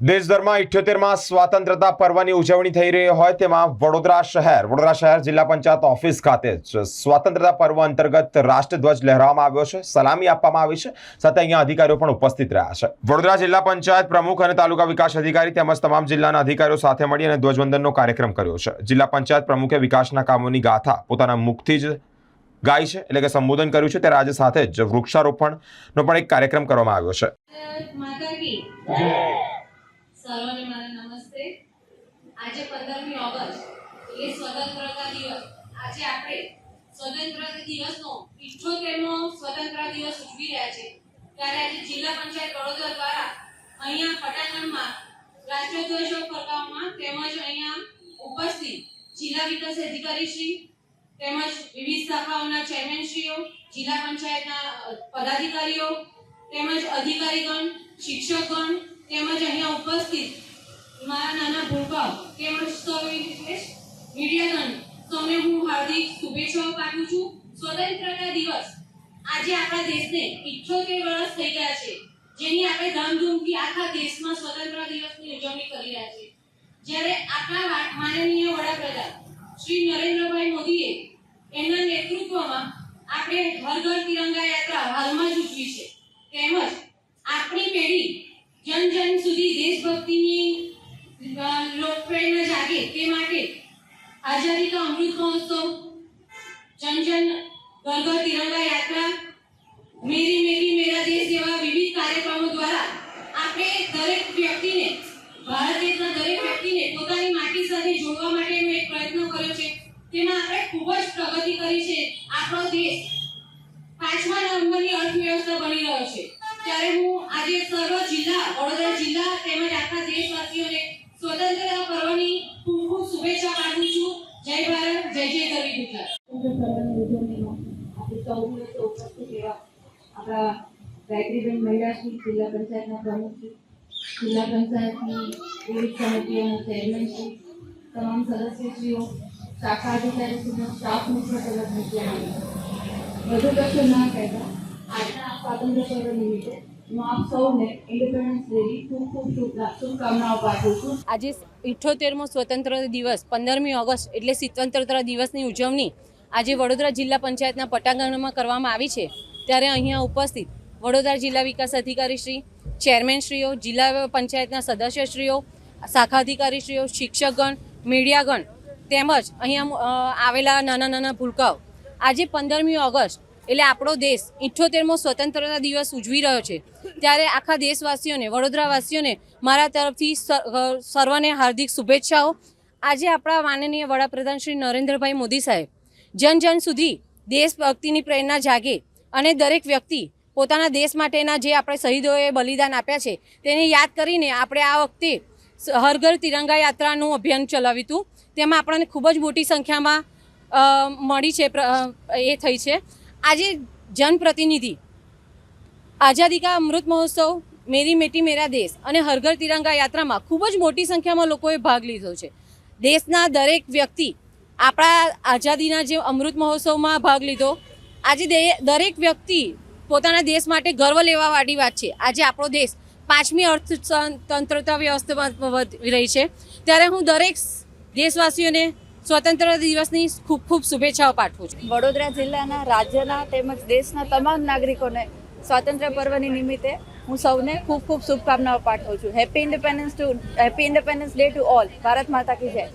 દેશભરમાં ઇઠ્યોતેરમાં સ્વાતંત્રતા પર્વની ઉજવણી થઈ રહી હોય તેમાં વડોદરા શહેર વડોદરા શહેર જિલ્લા પંચાયત ઓફિસ ખાતે જ સ્વાતંત્રતા પર્વ અંતર્ગત રાષ્ટ્રધ્વજ લહેરાવવામાં આવ્યો છે સલામી આપવામાં આવી છે સાથે અહીંયા અધિકારીઓ પણ ઉપસ્થિત રહ્યા છે. વડોદરા જિલ્લા પંચાયત પ્રમુખ અને તાલુકા વિકાસ અધિકારી તેમજ તમામ જિલ્લાના અધિકારીઓ સાથે મળી અને ધ્વજવંદનનો કાર્યક્રમ કર્યો છે. જિલ્લા પંચાયત પ્રમુખે વિકાસના કામોની ગાથા પોતાના મુખથી જ ગાય છે એટલે કે સંબોધન કર્યું છે ત્યારે આજે સાથે જ વૃક્ષારોપણનો પણ એક કાર્યક્રમ કરવામાં આવ્યો છે. સર્વને મારા નમસ્તે. આજે પંદરમી ઓગસ્ટ, એ સ્વતંત્રતા દિવસ. આજે આપણે સ્વતંત્રતા દિવસનો ઇઠ્ઠોતેરમો સ્વતંત્રતા દિવસ ઉજવી રહ્યા છે ત્યારે આજે જિલ્લા પંચાયત વડોદરા દ્વારા અહીંયા પટાંગણમાં રાષ્ટ્રધ્વજો ફરકાવવામાં તેમજ અહીંયા ઉપસ્થિત જિલ્લા વિકાસ અધિકારી શ્રી તેમજ વિવિધ શાખાઓના ચેરમેનશ્રીઓ જિલ્લા પંચાયતના પદાધિકારીઓ તેમજ અધિકારીગણ, શિક્ષકગણ તેમજ અહીંયા ઉપસ્થિત મારા નાના ભૂલભાવ તેમજ સૌ મીડિયાગણ સૌને હું હાર્દિક શુભેચ્છાઓ પાઠવું છું. સ્વતંત્રતા દિવસ આજે આપણા દેશને 78 વર્ષ થઈ ગયા છે. જેની આપણે ધામધૂમથી આખા દેશમાં સ્વતંત્રતા દિવસની ઉજવણી કરી રહ્યા છીએ. જ્યારે આપણા માનનીય વડાપ્રધાન શ્રી નરેન્દ્રભાઈ મોદીએ એમના નેતૃત્વમાં આપણે હર ઘર તિરંગા યાત્રા હાલમાં જ ઉજવી છે. તેમજ આપણી પેઢી જન જન સુધી દેશભક્તિની લોકપ્રેરણા જાગે તે માટે આઝાદી કા અમૃત મહોત્સવ જન જન ઘર ઘર તિરંગા યાત્રા, મેરી મેરી મેરા દેશ જેવા વિવિધ કાર્યક્રમો દ્વારા આપણે દરેક વ્યક્તિને, ભારત દેશના દરેક વ્યક્તિને પોતાની માટી સાથે જોડવા માટેનો એક પ્રયત્ન કર્યો છે. તેમાં આપણે ખૂબ જ પ્રગતિ કરી છે. આપણો દેશ પાંચમા નંબરની અર્થવ્યવસ્થા બની રહ્યો છે. ત્યારે હું આજે સર્વ જિલ્લા, વડોદરા જિલ્લા તેમજ આખા દેશવાસીઓને સ્વતંત્રતા પર્વની ખૂબ ખૂબ શુભેચ્છા પાઠવું છું. જય ભારત, જય જય ગરવી ગુજરાત. ઉપસ્થિત એવા આપણા ગાયત્રીબેન મહિલાશ્રી જિલ્લા પંચાયતના પ્રમુખશ્રી જિલ્લા પંચાયતની વિવિધ સમિતિઓના ચેરમેનશ્રી તમામ સદસ્યશ્રીઓ, શાખા અધિકારીશ્રીનો સ્ટાફ મિત્ર તેમજ વિદ્યાર્થીઓ વધુ કશું ના કહેતા. આજના સ્વાતંત્ર્ય પર્વ નિમિત્તે આજે ઇઠ્ઠોતેરમો સ્વતંત્ર દિવસ, પંદરમી ઓગસ્ટ એટલે સ્વતંત્રતા દિવસની ઉજવણી આજે વડોદરા જિલ્લા પંચાયતના પટાંગણમાં કરવામાં આવી છે. ત્યારે અહીંયા ઉપસ્થિત વડોદરા જિલ્લા વિકાસ અધિકારીશ્રી ચેરમેનશ્રીઓ જિલ્લા પંચાયતના સદસ્યશ્રીઓ શાખા અધિકારીશ્રીઓ શિક્ષકગણ, મીડિયાગણ તેમજ અહીંયા આવેલા નાના નાના ભૂલકાઓ. આજે પંદરમી ઓગસ્ટ એટલે આપણો દેશ ઇઠ્ઠોતેરમો સ્વતંત્રતા દિવસ ઉજવી રહ્યો છે. ત્યારે આખા દેશવાસીઓને, વડોદરાવાસીઓને મારા તરફથી સર્વને હાર્દિક શુભેચ્છાઓ. આજે આપણા માનનીય વડાપ્રધાન શ્રી નરેન્દ્રભાઈ મોદી સાહેબ જન જન સુધી દેશભક્તિની પ્રેરણા જાગે અને દરેક વ્યક્તિ પોતાના દેશ માટેના જે આપણે શહીદોએ બલિદાન આપ્યા છે, તેને યાદ કરીને આપણે આ વખતે હર ઘર તિરંગા યાત્રાનું અભિયાન ચલાવ્યું હતું. તેમાં આપણને ખૂબ જ મોટી સંખ્યામાં મળી છે એ થઈ છે. આજે જનપ્રતિનિધિ. આઝાદી કા અમૃત મહોત્સવ, મેરી મેટી મેરા દેશ અને હરઘર તિરંગા યાત્રામાં ખૂબ જ મોટી સંખ્યામાં લોકોએ ભાગ લીધો છે. દેશના દરેક વ્યક્તિ આપણા આઝાદીના જે અમૃત મહોત્સવમાં ભાગ લીધો. આજે દરેક વ્યક્તિ પોતાના દેશ માટે ગર્વ લેવાવાળી વાત છે. આજે આપણો દેશ પાંચમી અર્થતંત્રતા વ્યવસ્થામાં વધી રહી છે. ત્યારે હું દરેક દેશવાસીઓને સ્વતંત્રતા દિવસની ખૂબ ખૂબ શુભેચ્છાઓ પાઠવું છું. વડોદરા જિલ્લાના રાજ્યના તેમજ દેશના તમામ નાગરિકોને સ્વાતંત્ર્ય પર્વની નિમિત્તે હું સૌને ખૂબ ખૂબ શુભકામનાઓ પાઠવું છું. Happy independence to happy independence day to all Bharat માતા કી જય.